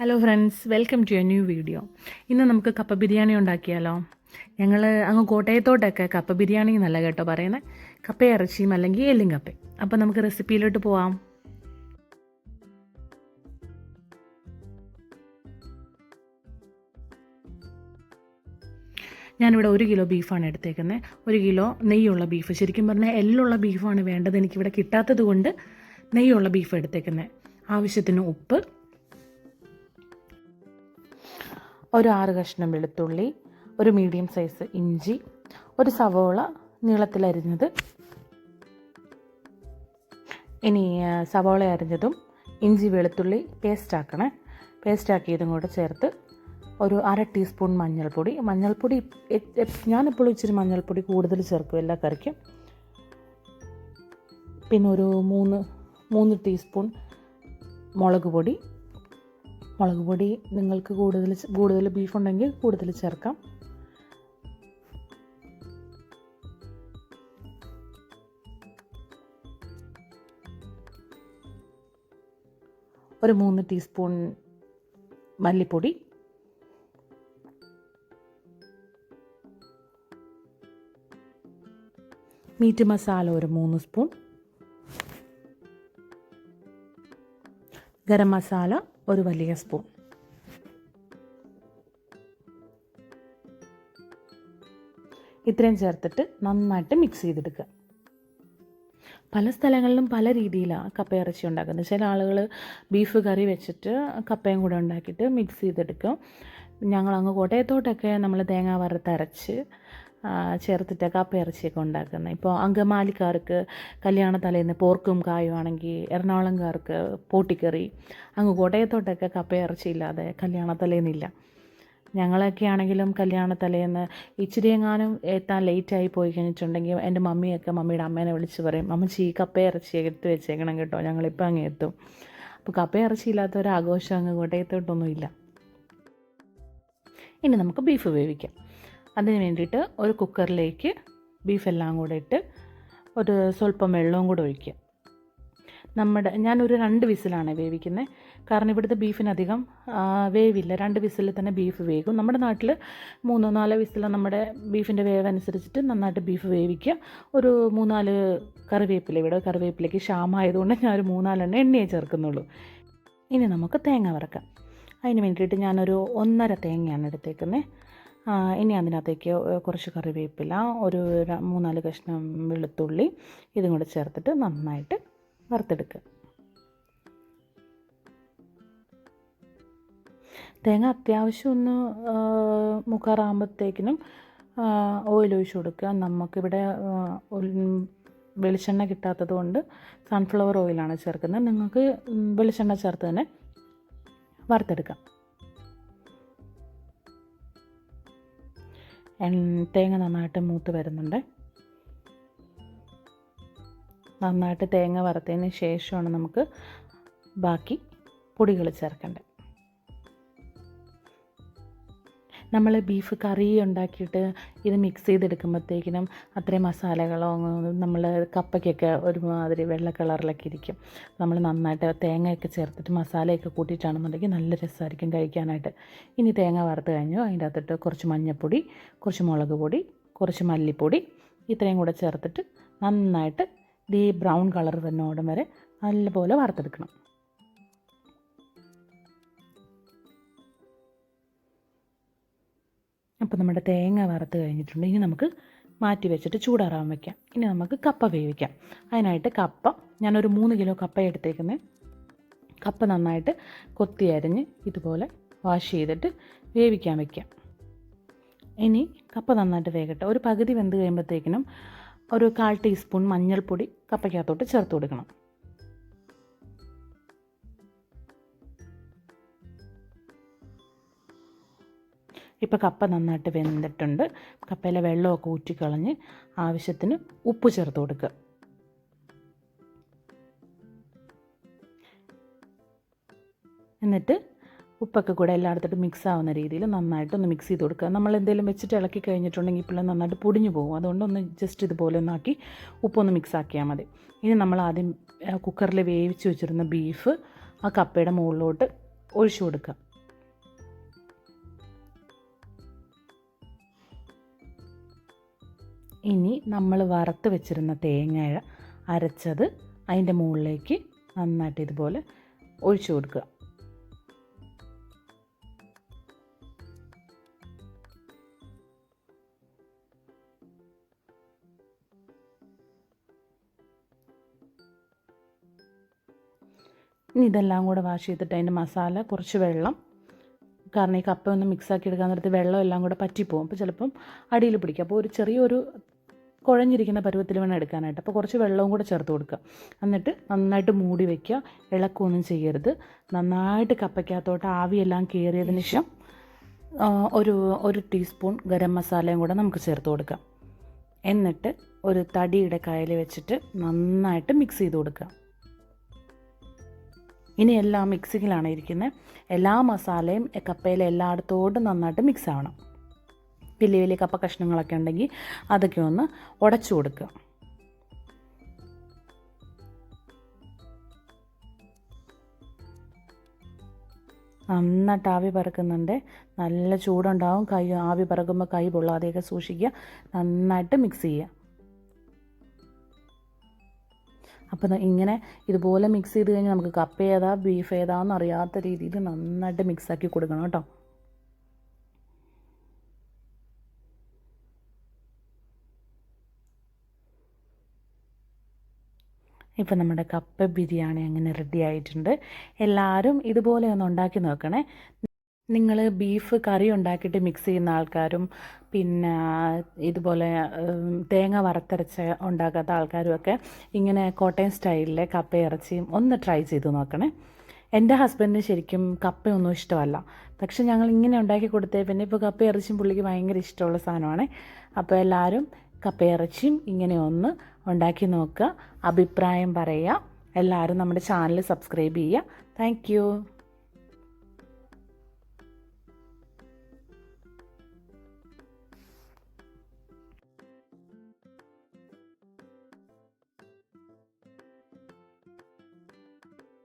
Hello friends welcome to a new video ഇന്ന് നമുക്ക് കപ്പ ബിരിയാണി ഉണ്ടാക്കിയാലോ? ഞങ്ങൾ അങ്ങ് കോട്ടയത്തോട്ടൊക്കെ കപ്പ ബിരിയാണി നല്ല കേട്ടോ പറയുന്നത് കപ്പ ഇറച്ചിയും അല്ലെങ്കിൽ എല്ലും കപ്പ അപ്പോൾ നമുക്ക് റെസിപ്പിയിലോട്ട് പോവാം. ഞാനിവിടെ ഒരു കിലോ ബീഫാണ് എടുത്തേക്കുന്നത് ഒരു കിലോ നെയ്യുള്ള ബീഫ്. ശരിക്കും പറഞ്ഞാൽ എല്ലുള്ള ബീഫാണ് വേണ്ടത്. എനിക്കിവിടെ കിട്ടാത്തത് കൊണ്ട് നെയ്യുള്ള ബീഫ് എടുത്തേക്കുന്നത് ആവശ്യത്തിന് ഉപ്പ് ഒരു ആറ് കഷ്ണം വെളുത്തുള്ളി ഒരു മീഡിയം സൈസ് ഇഞ്ചി ഒരു സവോള നീളത്തിലരിഞ്ഞത് ഇനി സവോള അരിഞ്ഞതും ഇഞ്ചി വെളുത്തുള്ളി പേസ്റ്റ് ആക്കണേ. പേസ്റ്റ് ആക്കിയതും കൂടെ ചേർത്ത് ഒരു അര ടീസ്പൂൺ മഞ്ഞൾപ്പൊടി. മഞ്ഞൾപ്പൊടി ഞാനിപ്പോൾ ഇച്ചിരി മഞ്ഞൾപ്പൊടി കൂടുതൽ ചേർക്കും എല്ലാ കറിക്കും. പിന്നെ ഒരു മൂന്ന് മൂന്ന് ടീസ്പൂൺ മുളക് പൊടി മുളക് പൊടി നിങ്ങൾക്ക് കൂടുതൽ കൂടുതൽ ബീഫ് ഉണ്ടെങ്കിൽ കൂടുതൽ ചേർക്കാം. ഒരു മൂന്ന് ടീസ്പൂൺ മല്ലിപ്പൊടി. മീറ്റ് മസാല ഒരു മൂന്ന് സ്പൂൺ ഗരം മസാല ഒരു വലിയ സ്പൂൺ. ഇത്രയും ചേർത്തിട്ട് നന്നായിട്ട് മിക്സ് ചെയ്തെടുക്കുക. പല സ്ഥലങ്ങളിലും പല രീതിയിലാണ് കപ്പ ഇറച്ചി ഉണ്ടാക്കുന്നത്. ചില ആളുകൾ ബീഫ് കറി വെച്ചിട്ട് കപ്പയും കൂടെ ഉണ്ടാക്കിയിട്ട് മിക്സ് ചെയ്തെടുക്കും. ഞങ്ങളങ്ങ് കോട്ടയത്തോട്ടൊക്കെ നമ്മൾ തേങ്ങ വറുത്തരച്ച് ആ, ചേർത്തിട്ട് കപ്പ ഇറച്ചിയൊക്കെ ഉണ്ടാക്കുന്നത് ഇപ്പോൾ അങ്കമാലിക്കാർക്ക് കല്യാണ തലേന്ന് പോർക്കും കായുവാണെങ്കിൽ എറണാകുളംകാർക്ക് പോട്ടിക്കറി അങ്ങ് കോട്ടയത്തോട്ടൊക്കെ കപ്പ ഇറച്ചി ഇല്ലാതെ കല്യാണ തലേന്നില്ല. ഞങ്ങളൊക്കെ ആണെങ്കിലും കല്യാണ തലേന്ന് ഇച്ചിരി എങ്ങാനും എത്താൻ ലേറ്റായി പോയി കഴിഞ്ഞിട്ടുണ്ടെങ്കിൽ എന്റെ മമ്മിയൊക്കെ മമ്മിയുടെ അമ്മേനെ വിളിച്ച് പറയും അമ്മച്ചി ഈ കപ്പ ഇറച്ചി എടുത്ത് വെച്ചേക്കണം കേട്ടോ ഞങ്ങളിപ്പോൾ അങ്ങ് എത്തും. അപ്പോൾ കപ്പ ഇറച്ചി ഇല്ലാത്ത അങ്ങ് കോട്ടയത്തോട്ടൊന്നുമില്ല. ഇനി നമുക്ക് ബീഫ് വേവിക്കാം. അതിന് വേണ്ടിയിട്ട് ഒരു കുക്കറിലേക്ക് ബീഫെല്ലാം കൂടെ ഇട്ട് ഒരു സ്വല്പം വെള്ളവും കൂടെ ഒഴിക്കുക. നമ്മുടെ ഞാനൊരു രണ്ട് വിസിലാണ് വേവിക്കുന്നത് കാരണം ഇവിടുത്തെ ബീഫിനധികം വേവില്ല. രണ്ട് വിസിൽ തന്നെ ബീഫ് വേകും. നമ്മുടെ നാട്ടിൽ മൂന്നോ നാലോ വിസിൽ നമ്മുടെ ബീഫിന്റെ വേവ് അനുസരിച്ചിട്ട് നന്നായിട്ട് ബീഫ് വേവിക്കുക. ഒരു മൂന്നാൽ കറിവേപ്പില ഇവിടെ കറിവേപ്പിലേക്ക് ക്ഷാമമായതുകൊണ്ട് ഞാൻ ഒരു മൂന്നാലെണ്ണം എണ്ണയെ ചേർക്കുന്നുള്ളൂ. ഇനി നമുക്ക് തേങ്ങ വറക്കാം. അതിന് വേണ്ടിയിട്ട് ഞാനൊരു ഒന്നര തേങ്ങയാണ് എടുത്തേക്കുന്നത് ഇനി അതിനകത്തേക്ക് കുറച്ച് കറിവേപ്പില ഒരു മൂന്നാൽ കഷ്ണം വെളുത്തുള്ളി ഇതും കൂടെ ചേർത്തിട്ട് നന്നായിട്ട് വറുത്തെടുക്കുക. തേങ്ങ അത്യാവശ്യം ഒന്ന് മുക്കാറാകുമ്പോഴത്തേക്കിനും ഓയിൽ ഒഴിച്ച് കൊടുക്കുക. നമുക്കിവിടെ വെളിച്ചെണ്ണ കിട്ടാത്തത് കൊണ്ട് സൺഫ്ലവർ ഓയിലാണ് ചേർക്കുന്നത്. നിങ്ങൾക്ക് വെളിച്ചെണ്ണ ചേർത്ത് തന്നെ വറുത്തെടുക്കാം. തേങ്ങ നന്നായിട്ട് മൂത്ത് വരുന്നുണ്ട്. നന്നായിട്ട് തേങ്ങ വറുത്തതിന് ശേഷമാണ് നമുക്ക് ബാക്കി പൊടികൾ ചേർക്കേണ്ടത്. നമ്മൾ ബീഫ് കറി ഉണ്ടാക്കിയിട്ട് ഇത് മിക്സ് ചെയ്തെടുക്കുമ്പോഴത്തേക്കിനും അത്രയും മസാലകളോ നമ്മൾ കപ്പയ്ക്കൊക്കെ ഒരുമാതിരി വെള്ള കളറിലൊക്കെ ഇരിക്കും. നമ്മൾ നന്നായിട്ട് തേങ്ങയൊക്കെ ചേർത്തിട്ട് മസാലയൊക്കെ കൂട്ടിയിട്ടാണെന്നുണ്ടെങ്കിൽ നല്ല രസമായിരിക്കും കഴിക്കാനായിട്ട്. ഇനി തേങ്ങ വറുത്ത് കഴിഞ്ഞു. അതിന്റെ അകത്തിട്ട് കുറച്ച് മഞ്ഞൾപ്പൊടി കുറച്ച് മുളക് പൊടി കുറച്ച് മല്ലിപ്പൊടി ഇത്രയും കൂടെ ചേർത്തിട്ട് നന്നായിട്ട് ഈ ബ്രൗൺ കളർ വരുന്നോടം വരെ നല്ലപോലെ വറുത്തെടുക്കണം. അപ്പോൾ നമ്മുടെ തേങ്ങ വറുത്ത് കഴിഞ്ഞിട്ടുണ്ട്. ഇനി നമുക്ക് മാറ്റി വെച്ചിട്ട് ചൂടാറാൻ വയ്ക്കാം ഇനി നമുക്ക് കപ്പ വേവിക്കാം. അതിനായിട്ട് കപ്പ ഞാനൊരു മൂന്ന് കിലോ കപ്പ എടുത്തേക്കുന്നത് കപ്പ നന്നായിട്ട് കൊത്തി അരിഞ്ഞ് ഇതുപോലെ വാഷ് ചെയ്തിട്ട് വേവിക്കാൻ വയ്ക്കാം ഇനി കപ്പ നന്നായിട്ട് വേകട്ടെ. ഒരു പകുതി വെന്ത് കഴിയുമ്പോഴത്തേക്കിനും ഒരു കാൽ ടീസ്പൂൺ മഞ്ഞൾപ്പൊടി കപ്പയ്ക്കകത്തോട്ട് ചേർത്ത് കൊടുക്കണം. ഇപ്പോൾ കപ്പ നന്നായിട്ട് വെന്തിട്ടുണ്ട്. കപ്പയിലെ വെള്ളമൊക്കെ ഊറ്റിക്കളഞ്ഞ് ആവശ്യത്തിന് ഉപ്പ് ചേർത്ത് കൊടുക്കുക. എന്നിട്ട് ഉപ്പൊക്കെ കൂടെ എല്ലായിടത്തോട്ട് മിക്സ് ആവുന്ന രീതിയിൽ നന്നായിട്ടൊന്ന് മിക്സ് ചെയ്ത് കൊടുക്കുക. നമ്മൾ എന്തെങ്കിലും വെച്ചിട്ട് ഇളക്കി കഴിഞ്ഞിട്ടുണ്ടെങ്കിൽ ഇപ്പോൾ നന്നായിട്ട് പൊടിഞ്ഞു പോകും. അതുകൊണ്ട് ഒന്ന് ജസ്റ്റ് ഇതുപോലെ ഒന്നാക്കി ഉപ്പൊന്ന് മിക്സ് ആക്കിയാൽ മതി. ഇനി നമ്മൾ ആദ്യം കുക്കറിൽ വേവിച്ച് വെച്ചിരുന്ന ബീഫ് ആ കപ്പയുടെ മുകളിലോട്ട് ഒഴിച്ചു കൊടുക്കുക. ഇനി നമ്മൾ വറുത്ത് വെച്ചിരുന്ന തേങ്ങ അരച്ചത് അതിന്റെ മുകളിലേക്ക് നന്നായിട്ട് ഇതുപോലെ ഒഴിച്ചു കൊടുക്കുക. ഇനി ഇതെല്ലാം കൂടെ വാഷ് ചെയ്തിട്ട് അതിന്റെ മസാല കുറച്ച് വെള്ളം കാരണം ഈ കപ്പ ഒന്ന് മിക്സാക്കി എടുക്കാൻ നേരത്ത് വെള്ളം എല്ലാം കൂടെ പറ്റിപ്പോകും അപ്പോൾ ചിലപ്പം അടിയിൽ പിടിക്കും. അപ്പോൾ ഒരു ചെറിയൊരു കുഴഞ്ഞിരിക്കുന്ന പരുവത്തിൽ വേണം എടുക്കാനായിട്ട്. അപ്പോൾ കുറച്ച് വെള്ളവും കൂടെ ചേർത്ത് കൊടുക്കുക. എന്നിട്ട് നന്നായിട്ട് മൂടി വയ്ക്കുക ഇളക്കൊന്നും ചെയ്യരുത്. നന്നായിട്ട് കപ്പയ്ക്കകത്തോട്ട് ആവിയെല്ലാം കയറിയതിന് ശേഷം ഒരു ഒരു ടീസ്പൂൺ ഗരം മസാലയും കൂടെ നമുക്ക് ചേർത്ത് കൊടുക്കാം. എന്നിട്ട് ഒരു തടിയുടെ കയ്യിൽ വെച്ചിട്ട് നന്നായിട്ട് മിക്സ് ചെയ്ത് കൊടുക്കുക. ഇനി എല്ലാം മിക്സിങ്ങിലാണ് ഇരിക്കുന്നത് എല്ലാ മസാലയും കപ്പയിൽ എല്ലായിടത്തോട്ടും നന്നായിട്ട് മിക്സ് ആവണം. വലിയ വലിയ കപ്പ കഷ്ണങ്ങളൊക്കെ ഉണ്ടെങ്കിൽ അതൊക്കെ ഒന്ന് ഉടച്ചു കൊടുക്കുക. നന്നായിട്ട് ആവി പറക്കുന്നുണ്ട്. നല്ല ചൂടുണ്ടാവും. കൈ ആവി പറക്കുമ്പോൾ കൈ പൊള്ളാതെയൊക്കെ സൂക്ഷിക്കുക. നന്നായിട്ട് മിക്സ് ചെയ്യുക. അപ്പോൾ ഇങ്ങനെ ഇതുപോലെ മിക്സ് ചെയ്ത് കഴിഞ്ഞാൽ നമുക്ക് കപ്പ ഏതാ ബീഫ് ഏതാന്ന് അറിയാത്ത രീതിയിൽ നന്നായിട്ട് മിക്സാക്കി കൊടുക്കണം കേട്ടോ. ഇപ്പം നമ്മുടെ കപ്പ ബിരിയാണി അങ്ങനെ റെഡി ആയിട്ടുണ്ട്. എല്ലാവരും ഇതുപോലെ ഒന്ന് ഉണ്ടാക്കി നോക്കണേ. നിങ്ങൾ ബീഫ് കറി ഉണ്ടാക്കിയിട്ട് മിക്സ് ചെയ്യുന്ന ആൾക്കാരും പിന്നെ ഇതുപോലെ തേങ്ങ വറുത്തരച്ച് ഉണ്ടാക്കാത്ത ആൾക്കാരും ഒക്കെ ഇങ്ങനെ കോട്ടയം സ്റ്റൈലിലെ കപ്പ ഇറച്ചിയും ഒന്ന് ട്രൈ ചെയ്ത് നോക്കണേ. എന്റെ ഹസ്ബൻഡിന് ശരിക്കും കപ്പയൊന്നും ഇഷ്ടമല്ല. പക്ഷെ ഞങ്ങൾ ഇങ്ങനെ ഉണ്ടാക്കി കൊടുത്തേ പിന്നെ ഇപ്പോൾ കപ്പ ഇറച്ചിയും പുള്ളിക്ക് ഭയങ്കര ഇഷ്ടമുള്ള സാധനമാണ്. അപ്പോൾ എല്ലാവരും കപ്പ ഇറച്ചിയും ഇങ്ങനെ ഒന്ന് ഉണ്ടാക്കി നോക്കുക അഭിപ്രായം പറയുക എല്ലാവരും നമ്മുടെ ചാനൽ സബ്സ്ക്രൈബ് ചെയ്യുക. താങ്ക്